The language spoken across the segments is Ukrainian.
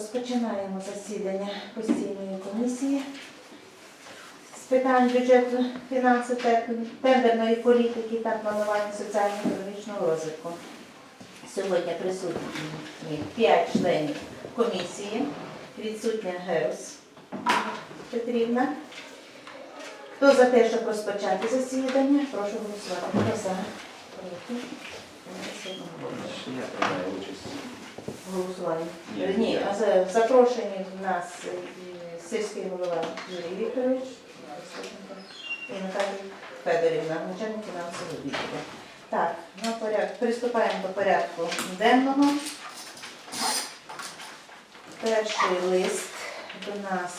Розпочинаємо засідання постійної комісії з питань бюджету, фінансів, тендерної політики та планування соціально-економічного розвитку. Сьогодні присутні 5 членів комісії, відсутня Герус Петрівна. Хто за те, щоб розпочати засідання, прошу голосувати. Хто за? Я приймаю участь. Голосування. Ні. Ні, а за- запрошені в нас е, сільський голова Юрій Вікторович і Наталія Федорівна, начальник фінансового відділу. Так, на поряд... приступаємо до порядку денного. Перший лист до нас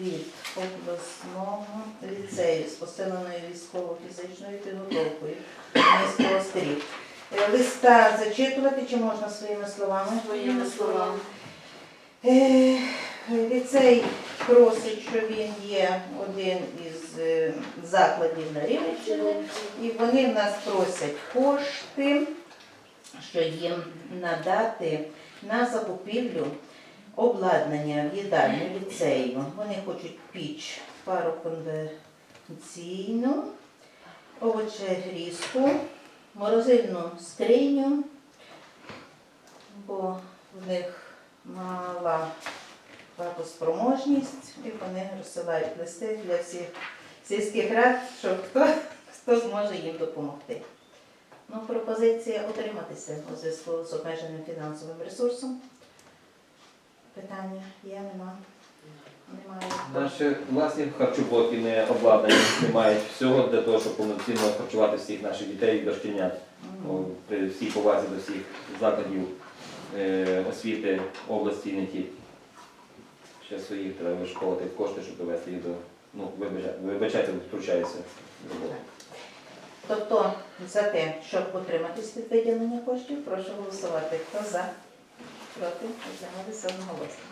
від обласного ліцею з посиленою військово-фізичною підготовкою міського стрій. Е, Листа зачитувати чи можна своїми словами? Своїми словами. Е, Ліцей просить, що він є один із е, закладів на Рівненщині, і вони в нас просять кошти, що їм надати на закупівлю обладнання в їдальню ліцею. Вони хочуть піч пароконвенційну, овочегрізку, морозильну скриню, бо в них мала платоспроможність, і вони розсилають листи для всіх сільських рад, що хто, хто зможе їм допомогти. Ну, пропозиція утриматися у зв'язку з обмеженим фінансовим ресурсом. Питання є, нема? Немає. Наші власні харчоблоки не обладнані, не мають всього для того, щоб повноцінно харчувати всіх наших дітей і дошкільнят. О, При всій повазі до всіх закладів е, освіти області і не тільки. Ще своїх треба вишколити кошти, щоб довести їх до. Ну, вибачайте, вибачайте, втручаюся в роботу. Тобто за те, щоб утриматись від виділення коштів, прошу голосувати. Хто за? Проти? Утрималися одноголосно.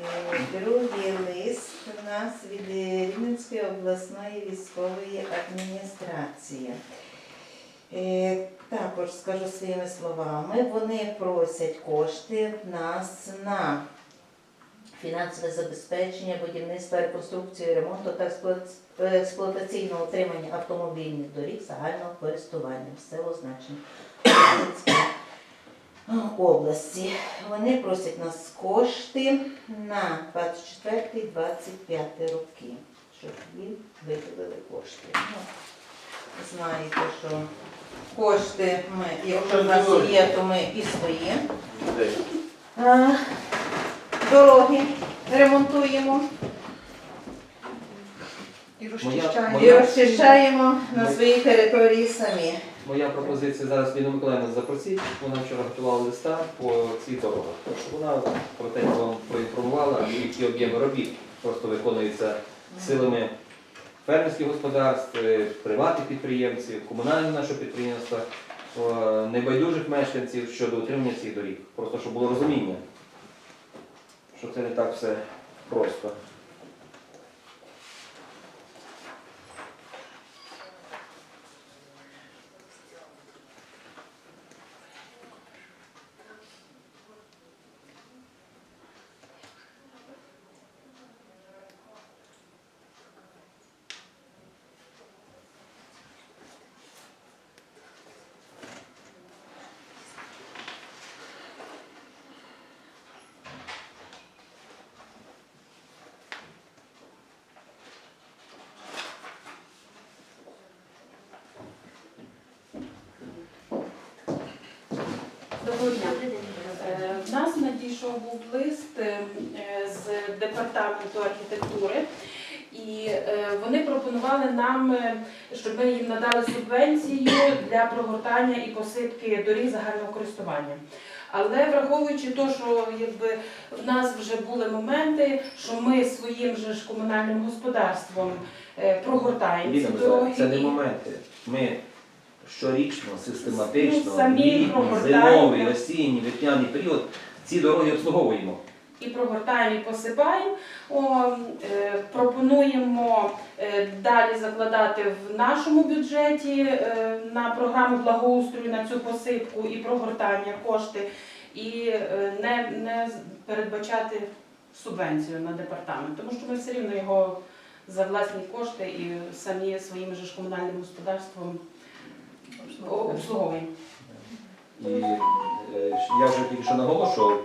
Е, Другий лист у нас від Рівненської обласної військової адміністрації. Е, Також скажу своїми словами, вони просять кошти в нас на фінансове забезпечення, будівництва, реконструкцію, ремонту та експлуатаційного утримання автомобільних доріг загального користування в село області. Вони просять нас кошти на 24-25 роки, щоб їм виділили кошти. Ну, знаєте, що кошти ми, якщо в нас є, то ми і свої. Дороги ремонтуємо І розчищаємо. і розчищаємо на своїй території самі. Моя пропозиція зараз Ліну Миколаївну запросіть. Вона вчора готувала листа по цих дорогах. Вона коротенько вам проінформувала, які об'єми робіт просто виконуються силами фермерських господарств, е, приватних підприємців, комунального нашого підприємства, е, небайдужих мешканців щодо утримання цих доріг. Просто щоб було розуміння, що це не так все просто. Доброго дня. Е, В нас надійшов був лист е, з департаменту архітектури, і е, вони пропонували нам, е, щоб ми їм надали субвенцію для прогортання і посипки доріг загального користування. Але враховуючи те, що якби в нас вже були моменти, що ми своїм же ж комунальним господарством прогортаємо ці дороги. Це не моменти. Ми щорічно, систематично, Ну, літній, зимовий, осінній, весняний період ці дороги обслуговуємо. і прогортаємо, і посипаємо. О, е, пропонуємо е, далі закладати в нашому бюджеті е, на програму благоустрою на цю посипку і прогортання кошти. і е, не, не передбачати субвенцію на департамент, тому що ми все рівно його за власні кошти і самі своїм же ж комунальним господарством обслуговуємо. І я вже тільки що наголошував,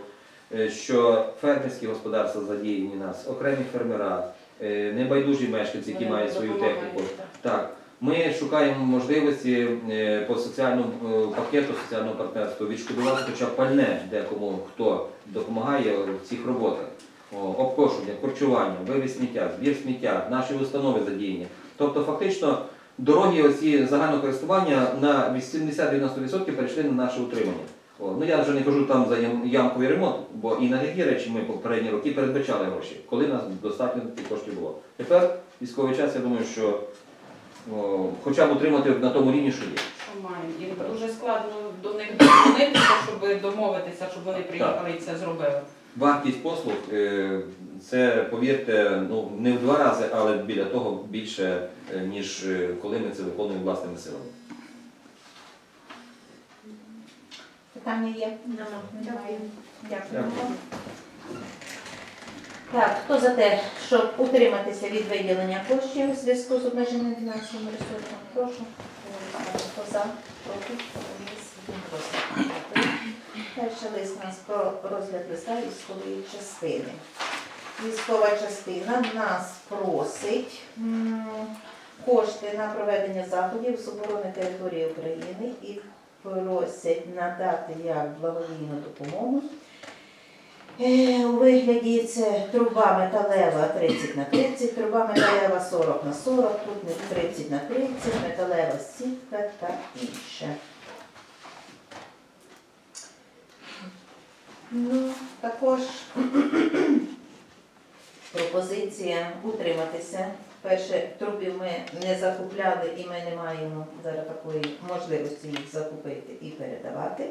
е, що фермерські господарства задіяні нас, окремі фермера, е, небайдужі мешканці, які мають свою техніку. так. Ми шукаємо можливості е, по соціальному е, пакету соціального партнерства відшкодувати хоча б пальне декому, хто допомагає в цих роботах. Обкошення, корчування, вивіз сміття, збір сміття, наші установи задіяні. Тобто, фактично, дороги оці загального користування на 80-90% перейшли на наше утримання. Ну я вже не кажу там за ямковий ремонт, бо і на такі речі ми попередні роки передбачали гроші, коли нас достатньо тих коштів було. Тепер військовий час, я думаю, що о, хоча б утримати на тому рівні, що є. І дуже складно до них дзвонитися, щоб домовитися, щоб вони приїхали і це зробили. Вартість послуг е, це, повірте, ну не в два рази, але біля того більше, е, ніж е, коли ми це виконуємо власними силами. Питання є? Дякую. Дякую. Так, хто за те, щоб утриматися від виділення коштів у зв'язку з обмеженим фінансовим ресурсом? Прошу. Хто за? Проти? Далі лист у нас про розгляд листа військової частини. Військова частина нас просить кошти на проведення заходів з оборони території України і просять надати як благодійну допомогу Е, У вигляді це труба металева 30 на 30, труба металева 40 на 40, тут 30 на 30, металева сітка та інше. Ну, також пропозиція утриматися. Перше, трубів ми не закупляли і ми не маємо зараз такої можливості їх закупити і передавати.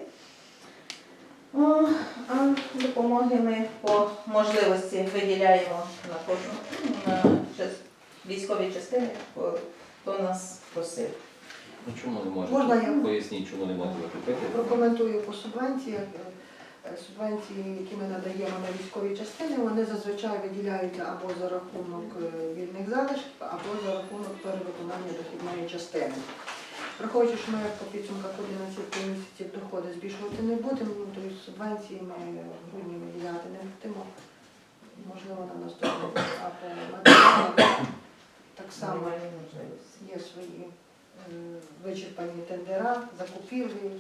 О, А допомоги ми по можливості виділяємо на кожну на військові частини, хто нас просив. Ну чому не? Можна я? Поясніть, чому не можете закупити? Прокоментую по субвенціях. Е, Субвенції, які ми надаємо на військові частини, вони зазвичай виділяються або за рахунок е, вільних залишків, або за рахунок перевиконання дохідної частини. Враховуючи, що ми по підсумках 11 місяців доходи збільшувати не будемо, ну, то із субвенції ми в грудні виділяти не будемо. Можливо, на наступний рік. А так само є свої е, вичерпані тендера, закупівлі,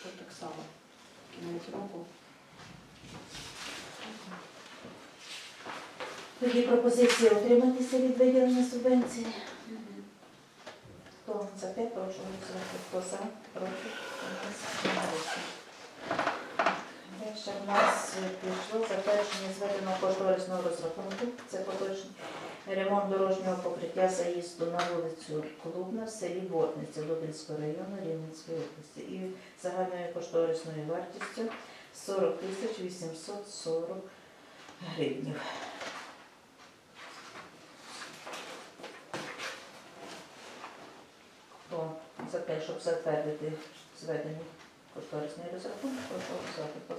що так само кінець року. Тоді пропозиція утриматися від виділення субвенції. Хто за те, прошу голосувати. Хто за, проти? Далі в нас пішло затвердження зведеного кошторисного розрахунку. Це поточний ремонт дорожнього покриття заїзду на вулицю Клубна в селі Бортниця Лубенського району Рівненської області. І загальною кошторисною вартістю 40 тисяч 840 гривнів. Хто за те, щоб затвердити зведені кошторисний розрахунок, прошу голосувати. Хто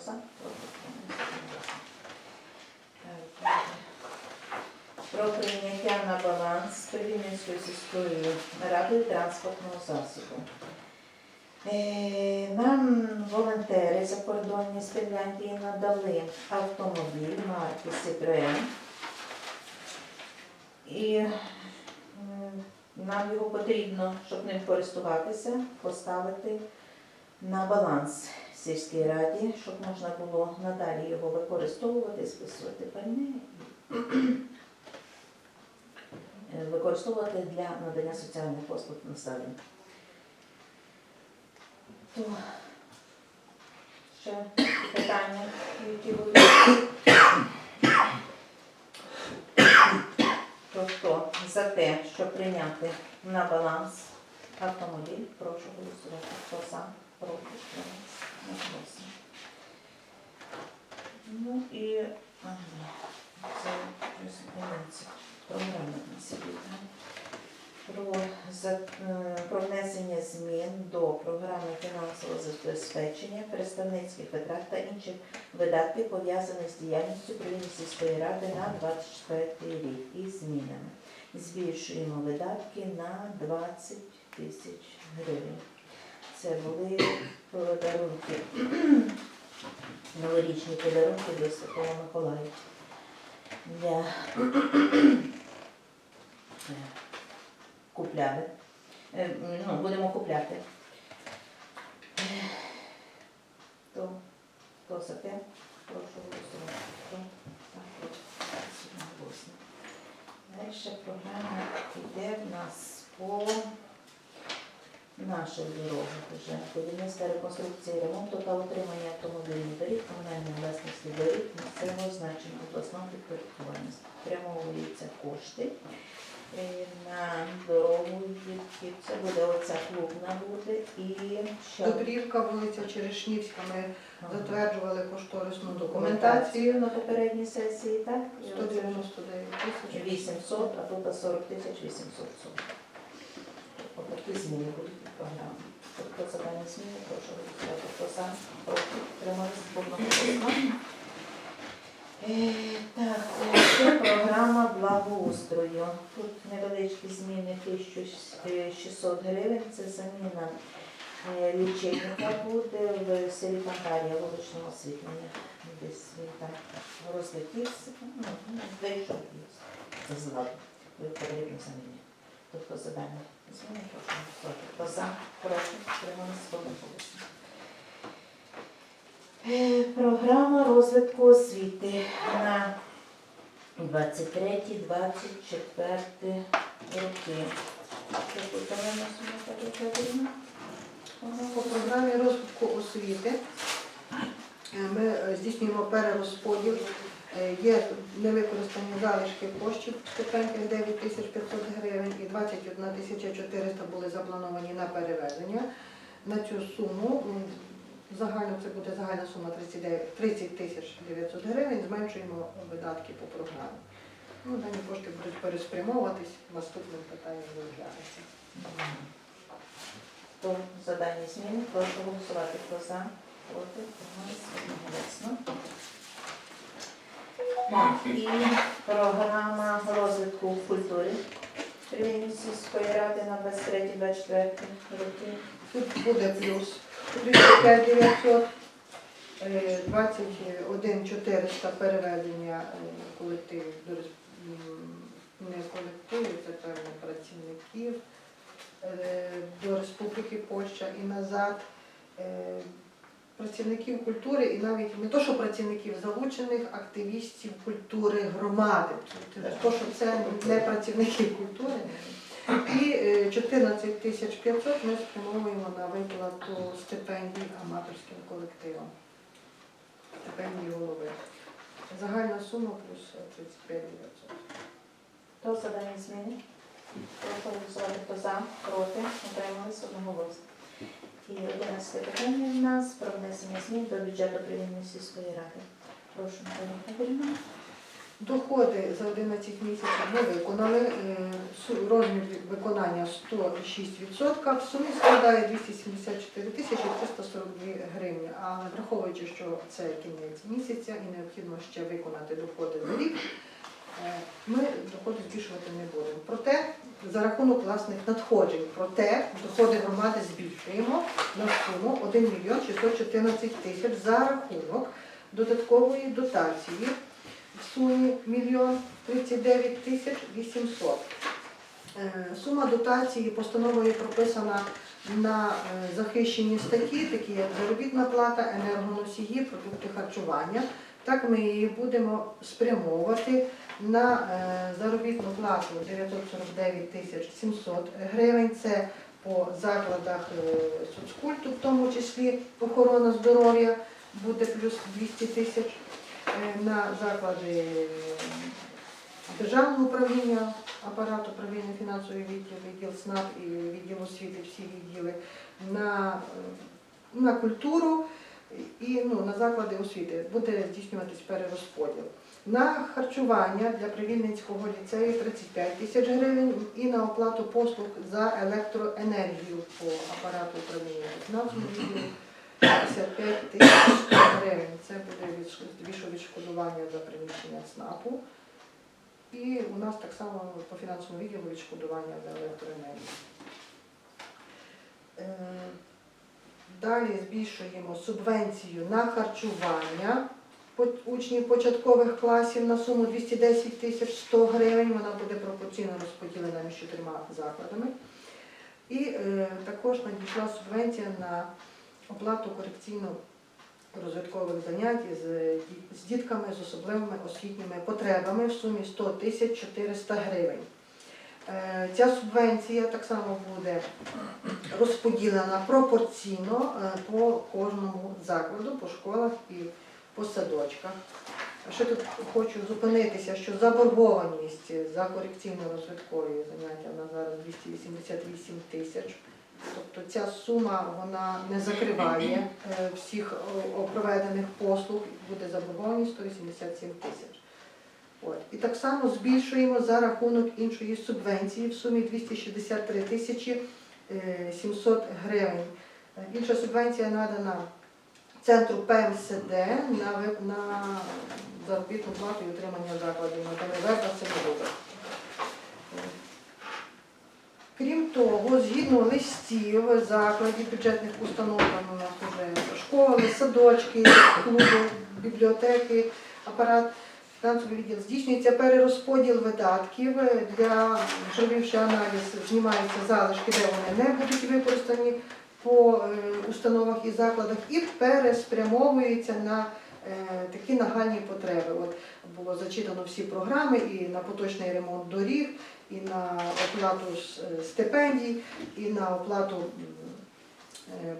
Про прийняття на баланс Привільненською сільською радою транспортного засобу. Е, Нам волонтери закордонні з Фінляндії надали автомобіль марки Citroën. І нам його потрібно, щоб ним користуватися, поставити на баланс сільській раді, щоб можна було надалі його використовувати, списувати пальне і е, використовувати для надання соціальних послуг населенню. То ще питання, які будуть. То хто за те, щоб прийняти на баланс автомобіль, прошу голосувати. Хто за, проти? Одноголосно. Ну і це. Програма на собі. Про е, про внесення змін до програми фінансового забезпечення представницьких витрат та інших видатків, пов'язаних з діяльністю Української ради на 24 рік із змінами. Збільшуємо видатки на 20 тисяч гривень. Це були подарунки, новорічні подарунки до Святого Миколая. Для купляли. Е, Ну, будемо купляти. То, хто за прошу голосувати. Проти. Далі програма йде в нас по наших дорогах вже. Будівництва реконструкції ремонту та утримання автомобільних доріг, комунальної власності доріг, місцевого значення обласного підпорядкування. Спрямовуються кошти е, на дорогу, які це буде оця клубна буде і ще Добрівка, вулиця Черешнівська, ми затверджували кошторисну документацію. на попередній сесії, так? І оце 199 тисяч. 800, а тут 40 тисяч 840. Отакі зміни будуть від програми. Тобто за дані зміни, прошу голосувати. Хто за, проти. Е, Так, е, це програма благоустрою. Тут невеличкі зміни 1600 гривень. Це заміна е, лічильника буде в селі Пантарія вуличного освітлення. Десь він там розлетівся, ну, ну, вийшов з ладу. Потрібно замінити. Тобто задання зміни. Хто за, проти, трималися одноголосно. Е, Програма розвитку освіти на 23-24 роки. По програмі розвитку освіти е, ми е, здійснюємо перерозподіл. Е, Є невикористані залишки коштів стипендій 9 тисяч 500 гривень і 21 тисяча 400 були заплановані на переведення. На цю суму загально це буде загальна сума 30 тисяч 900 гривень. Зменшуємо видатки по програмі. Ну, дані кошти будуть переспрямовуватись, наступним питанням виявляється. Хто за дані зміни, прошу голосувати. Хто за, проти, одноголосно. І програма розвитку культури Рівненської сільської ради на 23-24 роки. Тут буде плюс 35 900, е, 21 400 переведення е, колективів до не колективів, це певно працівників е, до Республіки Польща і назад. Е, Працівників культури і навіть не то, що працівників залучених активістів культури громади. То, що це не працівники культури, і е, 14 тисяч 500 ми спрямовуємо на виплату стипендій аматорським колективам. Стипендії голови. Загальна сума плюс 35 900. Хто за дані зміни? Прошу голосувати. Хто за, проти, утрималися одноголосно. І 11 питання в нас про внесення змін до бюджету Рівненської сільської ради. Прошу, Наталія Федорівна. Доходи за 11 місяців ми виконали. е, Розмір виконання 106%. В сумі складає 274 тисячі 342 гривні. Але враховуючи, що це кінець місяця і необхідно ще виконати доходи за рік, е, ми доходи збільшувати не будемо. Проте за рахунок власних надходжень, проте доходи громади збільшуємо на суму 1 мільйон 614 тисяч за рахунок додаткової дотації в сумі 1 39 тисяч 800. Е, Сума дотації постановою прописана на е, захищені статті, такі як заробітна плата, енергоносії, продукти харчування. Так ми її будемо спрямовувати на е, заробітну плату 949 тисяч 700 гривень. Це по закладах соцкульту, в тому числі охорона здоров'я буде плюс 200 тисяч на заклади е, державного управління, апарату управління фінансовий відділ, відділ СНАП і відділ освіти, всі відділи, на, е, на культуру І ну, на заклади освіти буде здійснюватись перерозподіл. На харчування для Привільницького ліцею 35 тисяч гривень і на оплату послуг за електроенергію по апарату управління фінансового відділу 55 тисяч гривень. Це буде більше відшкодування за приміщення ЦНАПу. І у нас так само по фінансовому відділу відшкодування за електроенергію. Е, Далі збільшуємо субвенцію на харчування учнів початкових класів на суму 210 тисяч 100 гривень. Вона буде пропорційно розподілена між чотирма закладами. І е, також надійшла субвенція на оплату корекційно-розвиткових занять з, з дітками з особливими освітніми потребами в сумі 100 тисяч 400 гривень. Е, Ця субвенція так само буде розподілена пропорційно е, по кожному закладу, по школах і по садочках. Ще тут хочу зупинитися, що заборгованість за корекційно-розвиткові заняття вона зараз 288 тисяч. Тобто ця сума вона не закриває е, всіх проведених послуг, буде заборгованість 187 тисяч. От. І так само збільшуємо за рахунок іншої субвенції в сумі 263 тисячі е, 700 гривень. Е, Інша субвенція надана центру ПМСД на, на заробітну плату і утримання закладів на ДМВ та. Крім того, згідно листів закладів, бюджетних установ, там у нас вже школи, садочки, клуби, бібліотеки, апарат, фінансовий відділ, здійснюється перерозподіл видатків для провівши аналіз, знімаються залишки, де вони не будуть використані по е, установах і закладах, і переспрямовується на е, такі нагальні потреби. От було зачитано всі програми і на поточний ремонт доріг, і на оплату е, стипендій, і на оплату е,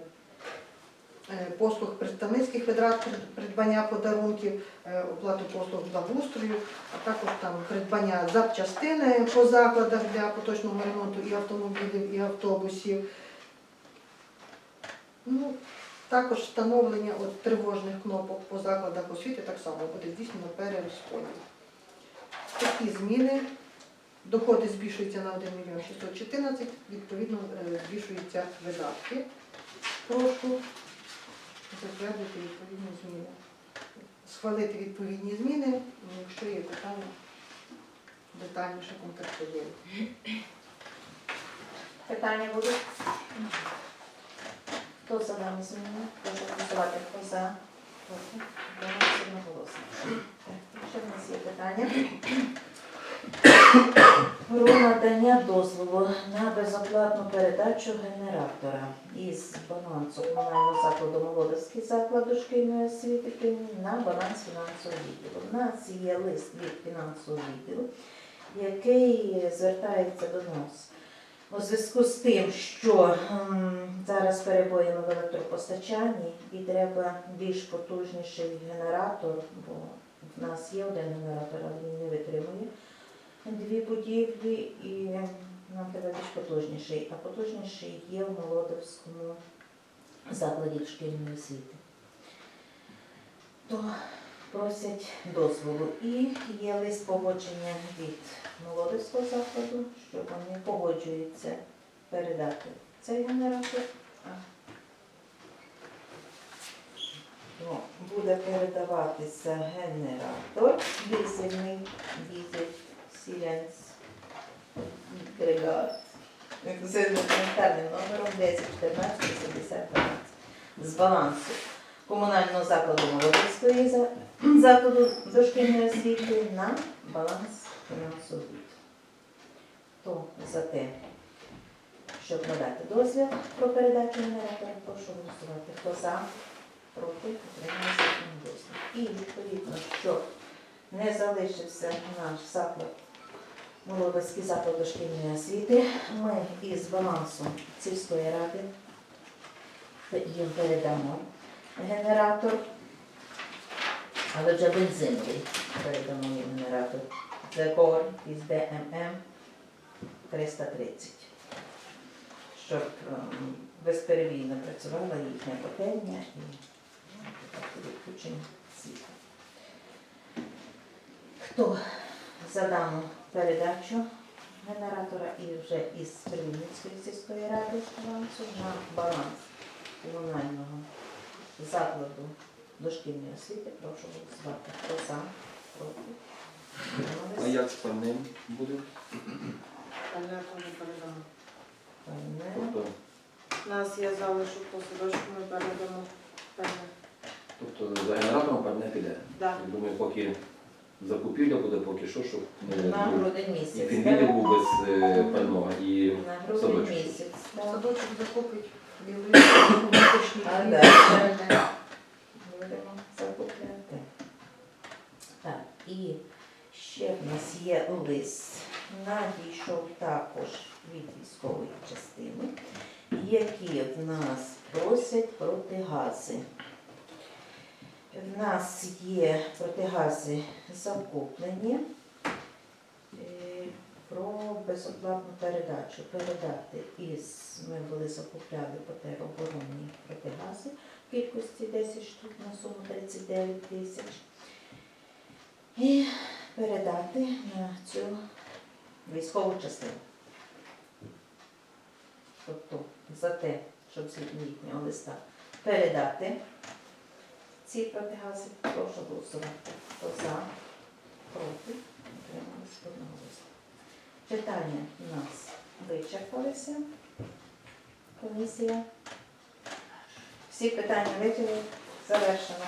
е, послуг представницьких витрат придбання подарунків, оплату послуг благоустрою, а також там придбання запчастини по закладах для поточного ремонту і автомобілів, і автобусів. Ну, також встановлення от, тривожних кнопок по закладах освіти так само буде здійснено перерозподіл. Такі зміни. Доходи збільшуються на 1 мільйон 614, відповідно е, збільшуються видатки. Прошу затвердити відповідні зміни. Схвалити відповідні зміни, ну, якщо є питання, детальніше контактуємо. Питання будуть? Хто за дану зміну? Прошу голосувати. Хто за? Проти? Утримались. Так, Ще в нас є питання. Про надання дозволу на безоплатну передачу генератора із балансу комунального закладу Молодовський заклад дошкільної освіти на баланс фінансового відділу. У нас є лист від фінансового відділу, який звертається до нас у зв'язку з тим, що ем, зараз перебоїмо в електропостачанні і треба більш потужніший генератор, бо в нас є один генератор, але він не витримує дві будівлі і нам треба більш потужніший. А потужніший є в Молодовському закладі шкільної освіти. То просять дозволу. І є лист погодження від Молодовського закладу, що вони погоджуються передати цей генератор. Ну, Буде передаватися генератор дизельний, дизель, сіленс, агрегат. З інвентарним номером 10 14 80 12 з балансу комунального закладу Молодецької закладу дошкільної освіти на баланс фінансового відділу. Хто за те, щоб надати дозвіл про передачу генератора, прошу голосувати. Хто за, проти, утрималися одноголосно. І відповідно, що не залишився наш заклад, Молодецький заклад дошкільної освіти, ми із балансу сільської ради їм передамо генератор, але вже бензиновий передамо їм генератор. Це кор із ДММ 330, щоб ем, безперебійно працювала їхня котельня і Відключення світла. Хто за дану передачу генератора і вже із Привільницької сільської ради балансу на баланс комунального закладу дошкільної освіти, прошу голосувати. Хто за? Проти? А Утримались? як з пальним буде? Пане. Тобто, У нас є залишок по садочку, ми передамо певне. тобто за генератором пальне піде. Да. Я думаю, поки закупівля буде, поки що, щоб не На було. грудень І місяць. був без е, пального, і На грудень садочок. місяць. так. Садочок закупить А пальне. Будемо закупляти. Так, і ще в нас є лист. Надійшов також від військової частини, які в нас просять протигази. В нас є протигази закуплені е, про безоплатну передачу. Передати із ми були закупляли по тероборонні протигази в кількості 10 штук на суму 39 тисяч. І передати на цю військову частину. Тобто за те, щоб з їхнього листа передати ці протигази, прошу голосувати. Хто за, проти, утримались одноголосно. Питання у нас вичерпалися. Комісія. Всі питання вичерпали. Завершено.